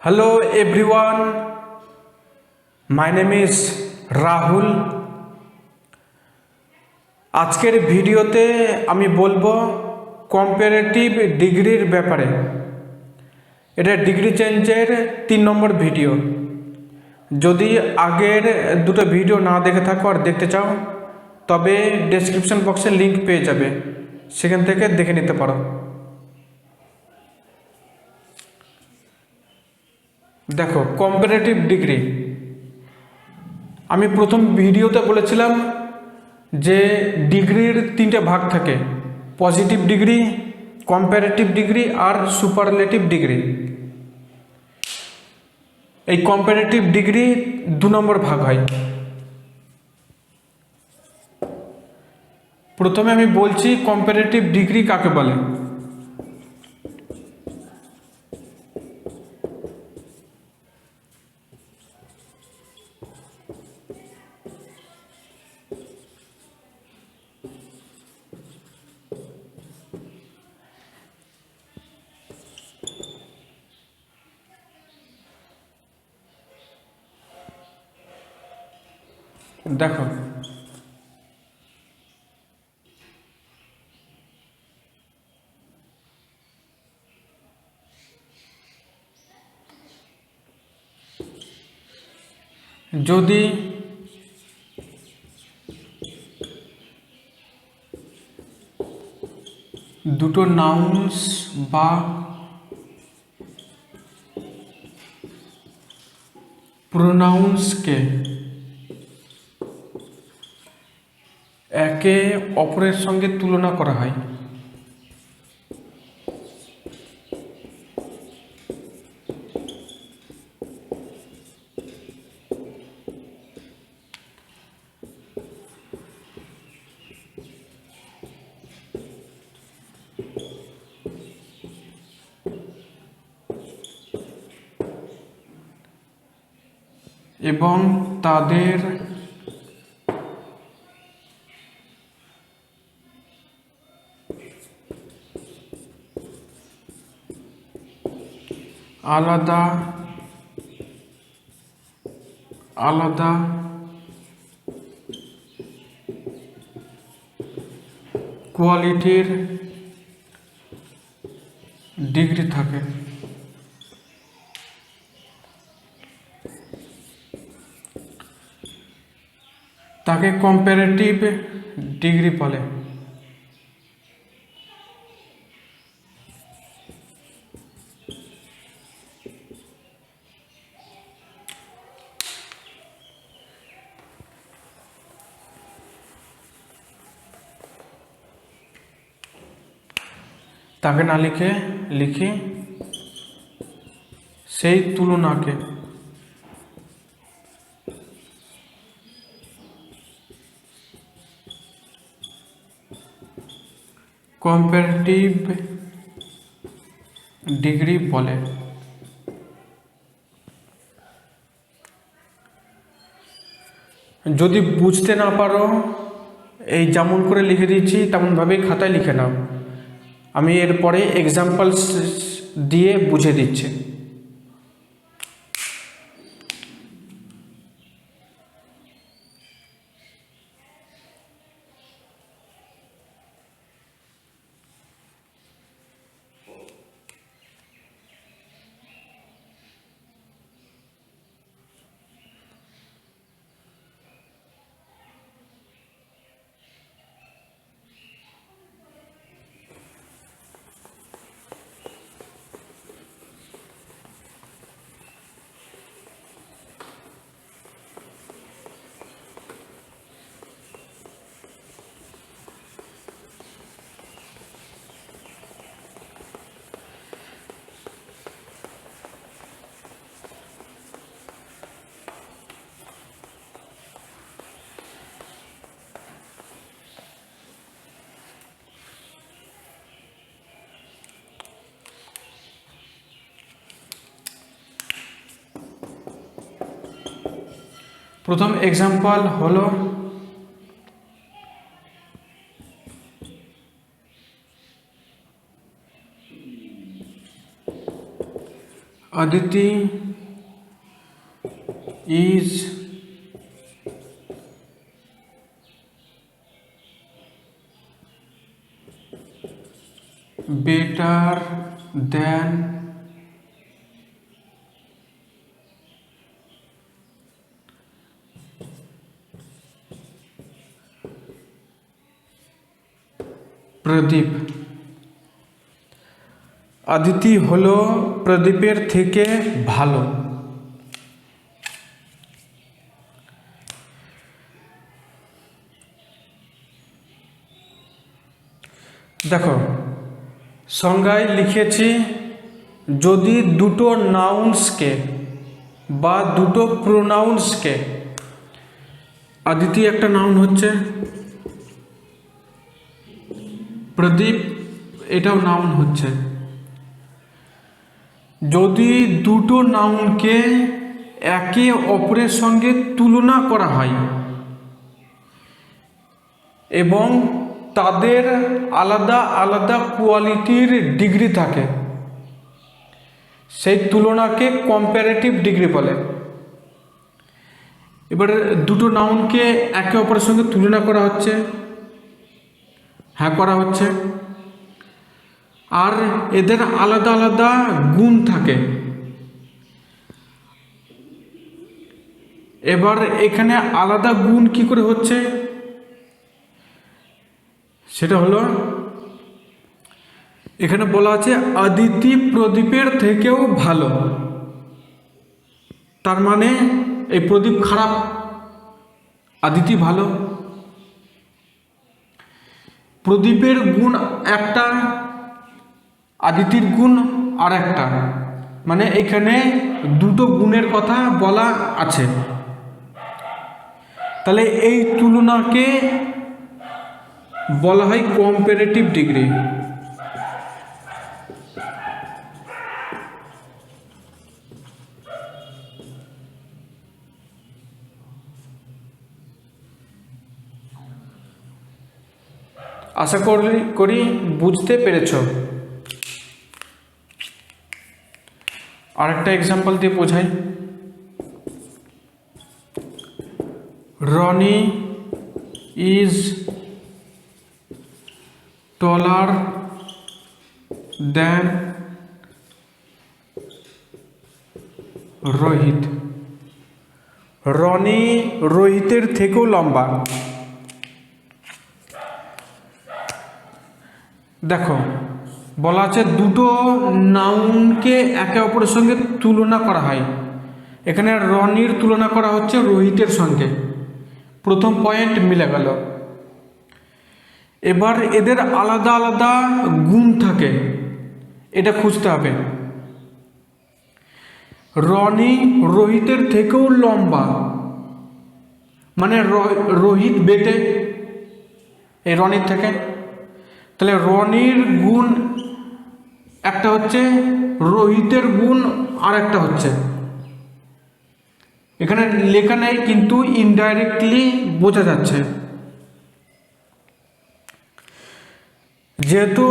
Hello everyone, my name is Rahul আজকের ভিডিওতে আমি বলব কম্পারেটিভ ডিগ্রির ব্যাপারে। এটা ডিগ্রি চেঞ্জের তিন নম্বর ভিডিও। যদি আগের দুটো ভিডিও না দেখে থাকো আর দেখতে চাও তবে ডেসক্রিপশন বক্সে লিংক পেয়ে যাবে। সেখান থেকে দেখে নিতে পারো। দেখো কম্পারেটিভ ডিগ্রি আমি প্রথম ভিডিওতে বলেছিলাম যে ডিগ্রির তিনটে ভাগ থাকে পজিটিভ ডিগ্রি কম্পারেটিভ ডিগ্রি আর সুপারলেটিভ ডিগ্রি এই কম্পারেটিভ ডিগ্রি দু নম্বর ভাগ হয়। প্রথমে আমি বলছি কম্পারেটিভ ডিগ্রি কাকে বলে? দেখো যদি দুটো নাউন্স বা প্রোনাউন্সকে একে অপরের সঙ্গে তুলনা করা হয়। এবং তাদের আলাদা আলাদা কোয়ালিটির ডিগ্রি থাকে। তাকে কম্পারেটিভ ডিগ্রি বলে। তাকে না লিখে, লিখি সেই তুলনাকে। কম্পারেটিভ ডিগ্রি বলে। যদি বুঝতে না পারো, এই যেমন করে লিখে দিচ্ছি তেমনভাবেই খাতায় লিখে নাও। আমি এরপরে এক্সাম্পলস দিয়ে বুঝে দিচ্ছি। প্রথম এক্সাম্পল হলো Aditi is better than Pradip. Aditi হলো প্রদীপের থেকে ভালো। দেখো, সংজ্ঞায় লিখেছি, যদি দুটো নাউন্সকে বা দুটো প্রোনাউন্সকে আদিতি একটা নাউন হচ্ছে প্রদীপ এটাও নাউন হচ্ছে। যদি দুটো নাউনকে একে অপরের সঙ্গে তুলনা করা হয় এবং তাদের আলাদা আলাদা কোয়ালিটির ডিগ্রি থাকে, সেই তুলনাকে কম্প্যারেটিভ ডিগ্রি বলে। এবার দুটো নাউনকে একে অপরের সঙ্গে তুলনা করা হচ্ছে। হ্যাঁ করা হচ্ছে। আর এদের আলাদা আলাদা গুণ থাকে। এবার এখানে আলাদা গুণ কি করে হচ্ছে? সেটা হলো, এখানে বলা আছে, আদিতি প্রদীপের থেকেও ভালো। তার মানে এই প্রদীপ খারাপ, আদিতি ভালো। প্রদীপের গুণ একটা, আদিতির গুণ আর একটা মানে এখানে দুটো গুণের কথা বলা আছে। তাহলে এই তুলনাকে বলা হয় কম্পারেটিভ ডিগ্রি আশা করি করি বুঝতে পেরেছ। আরেকটা এক্সাম্পল দিয়ে বোঝাই। Roni is taller than Rohit Roni রোহিতের থেকেও লম্বা। দেখো, বলা আছে দুটো নাউনকে একে অপরের সঙ্গে তুলনা করা হয়। এখানে রনির তুলনা করা হচ্ছে রোহিতের সঙ্গে। প্রথম পয়েন্ট মিলে গেল। এবার এদের আলাদা আলাদা গুণ থাকে। এটা খুঁজতে হবে। রনি রোহিতের থেকেও লম্বা। মানে রোহিত বেটে। এই রনির থেকে। তাহলে রনির গুণ একটা হচ্ছে, রোহিতের গুণ আর একটা হচ্ছে। এখানে লেখা নেই, কিন্তু ইনডাইরেক্টলি বোঝা যাচ্ছে। যেহেতু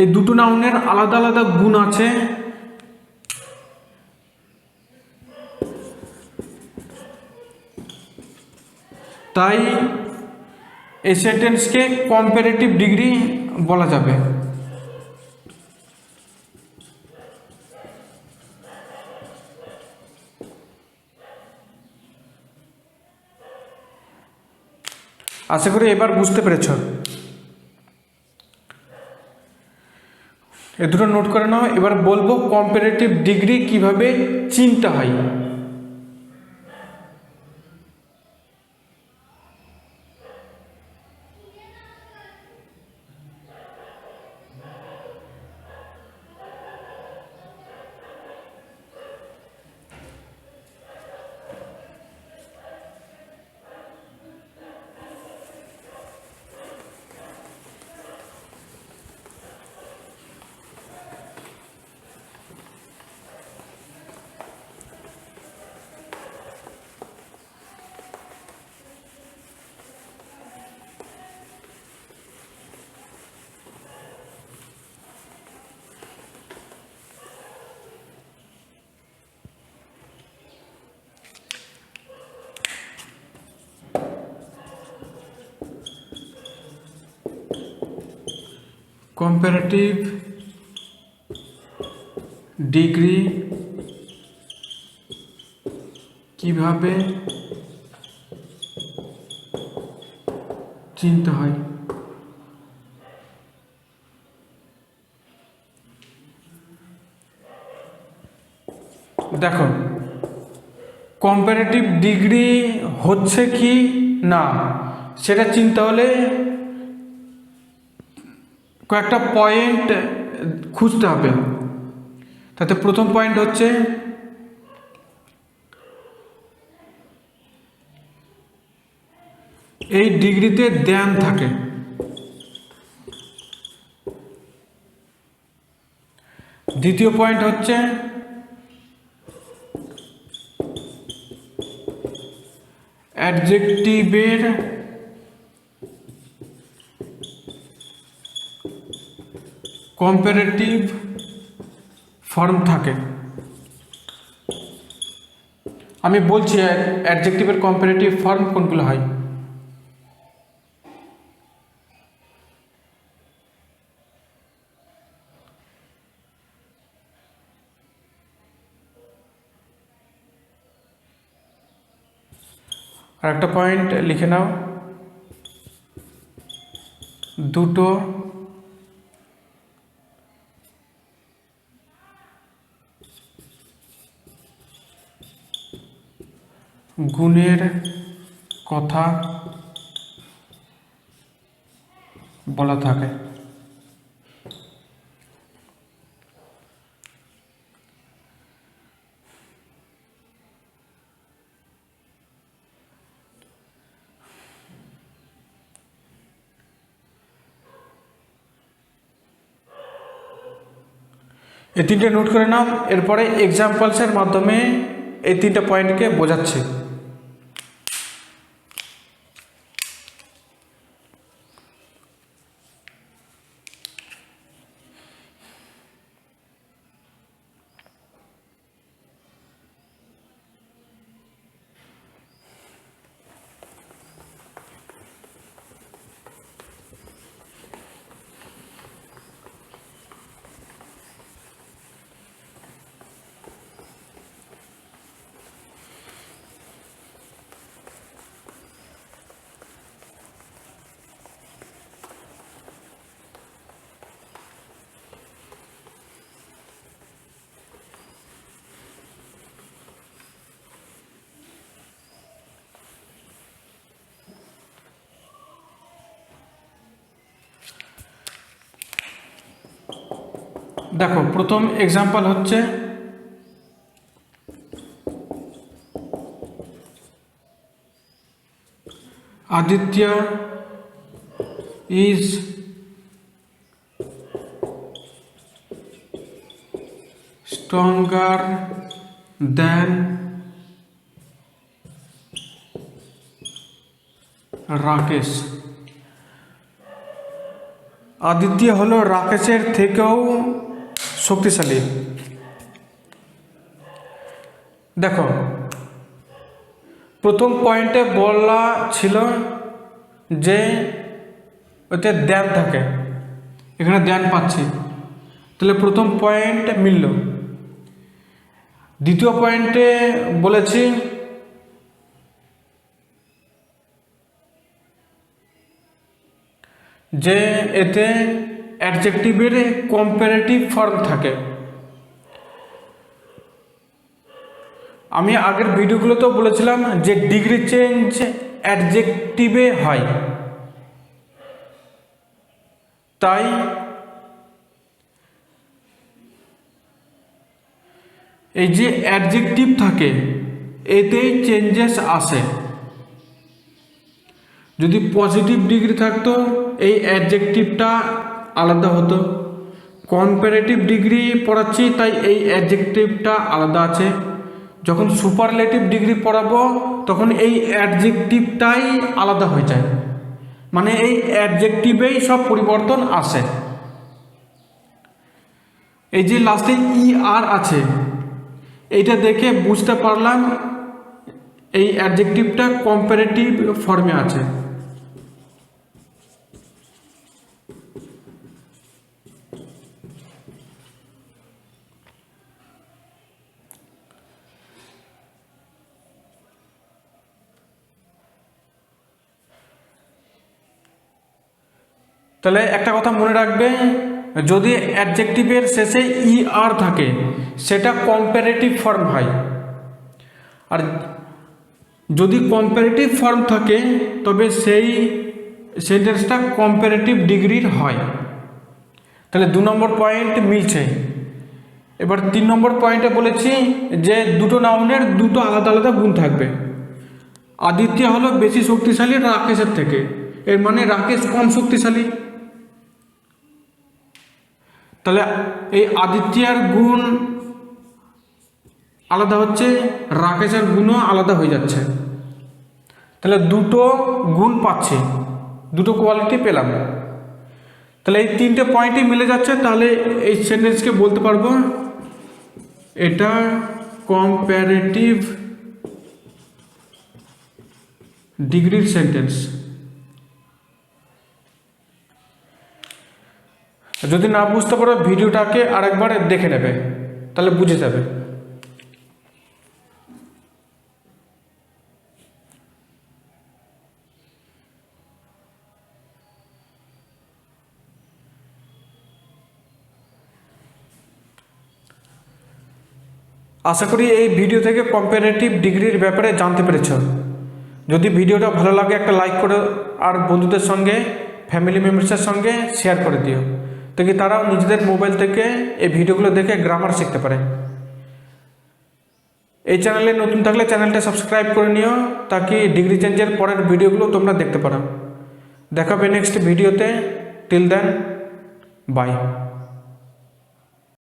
এই দুটো নাউনের আলাদা আলাদা গুণ আছে, তাই এই সেন্টেন্সকে কম্পারেটিভ ডিগ্রি বলা যাবে। আশা করি এবার বুঝতে পেরেছ। এ দুটো নোট করে নাও। এবার বলব কম্পারেটিভ ডিগ্রি কীভাবে চিনতে হয়। কম্পারেটিভ ডিগ্রি কীভাবে চিনতে হয়? দেখো কম্পারেটিভ ডিগ্রি হচ্ছে কি? না সেটা চিনতে হলে কয়েকটা পয়েন্ট খুঁজতে হবে। তাতে প্রথম পয়েন্ট হচ্ছে এই ডিগ্রিতে ধ্যান থাকে। দ্বিতীয় পয়েন্ট হচ্ছে অ্যাডজেক্টিভের কম্পারেটিভ ফর্ম থাকে। আমি বলছি অ্যাডজেক্টিভের কম্পারেটিভ ফর্ম কোনগুলো হয়? আর একটা পয়েন্ট লিখে নাও। দুটো গুণের কথা বলা থাকে। এই তিনটে নোট করে নাও, এরপরে এক্সাম্পলসের মাধ্যমে এই তিনটে পয়েন্টকে বোঝাচ্ছি। দেখো প্রথম এক্সাম্পল হচ্ছে Aditya is stronger than Rakesh Aditya হলো রাকেশের থেকেও শক্তিশালী। দেখো, প্রথম পয়েন্টে বলা ছিল যে ওতে দ্যান থাকে। এখানে দ্যান পাচ্ছি। তাহলে প্রথম পয়েন্ট মিলল। দ্বিতীয় পয়েন্টে বলেছি, যে এতে অ্যাডজেক্টিভের কম্পারেটিভ ফর্ম থাকে। আমি আগের ভিডিওগুলোতেও বলেছিলাম যে ডিগ্রি চেঞ্জ অ্যাডজেক্টিভে হয়। তাই এই যে অ্যাডজেক্টিভ থাকে, এতেই চেঞ্জেস আসে। যদি পজিটিভ ডিগ্রি থাকতো, এই অ্যাডজেক্টিভটা আলাদা হতো। কম্পারেটিভ ডিগ্রি পড়াচ্ছি, তাই এই অ্যাডজেক্টিভটা আলাদা আছে। যখন সুপারলেটিভ ডিগ্রি পড়াবো, তখন এই অ্যাডজেক্টিভটাই আলাদা হয়ে যায়। মানে এই অ্যাডজেক্টিভেই সব পরিবর্তন আসে। এই যে লাস্টে ই আর আছে, এইটা দেখে বুঝতে পারলাম, এই অ্যাডজেক্টিভটা কম্পারেটিভ ফর্মে আছে। তাহলে একটা কথা মনে রাখবে, যদি অ্যাডজেক্টিভের শেষে ই আর থাকে, সেটা কম্পারেটিভ ফর্ম হয়। আর যদি কম্পারেটিভ ফর্ম থাকে, তবে সেই সেন্টেন্সটা কম্পারেটিভ ডিগ্রির হয়। তাহলে দু নম্বর পয়েন্ট মিলছে। এবার তিন নম্বর পয়েন্টে বলেছি যে দুটো নাউনের দুটো আলাদা আলাদা গুণ থাকবে। আদিত্য হলো বেশি শক্তিশালী রাকেশের থেকে। এর মানে রাকেশ কম শক্তিশালী। তাহলে এই আদিত্যের গুণ আলাদা হচ্ছে, রাকেশের গুণও আলাদা হয়ে যাচ্ছে। তাহলে দুটো গুণ পাচ্ছে, দুটো কোয়ালিটি পেলাম। তাহলে এই তিনটে পয়েন্টই মিলে যাচ্ছে, তাহলে এই সেন্টেন্সকে বলতে পারব, এটা কম্প্যারেটিভ ডিগ্রির সেন্টেন্স যদি না বুঝতে পারো ভিডিওটাকে আরেকবার দেখে নেবে, তাহলে বুঝে যাবে। আশা করি এই ভিডিও থেকে কম্পারেটিভ ডিগ্রির ব্যাপারে জানতে পেরেছ। যদি ভিডিওটা ভালো লাগে, একটা লাইক করে আর বন্ধুদের সঙ্গে ফ্যামিলি মেম্বার্সের সঙ্গে শেয়ার করে দিও। তো কি তারাও নিজেদের মোবাইল থেকে এই ভিডিওগুলো দেখে গ্রামার শিখতে পারে? এই চ্যানেলে নতুন থাকলে চ্যানেলটা সাবস্ক্রাইব করে নিও তাকে ডিগ্রি চেঞ্জের পরের ভিডিওগুলো তোমরা দেখতে পারো। দেখাবে নেক্সট ভিডিওতে টিল দেন বাই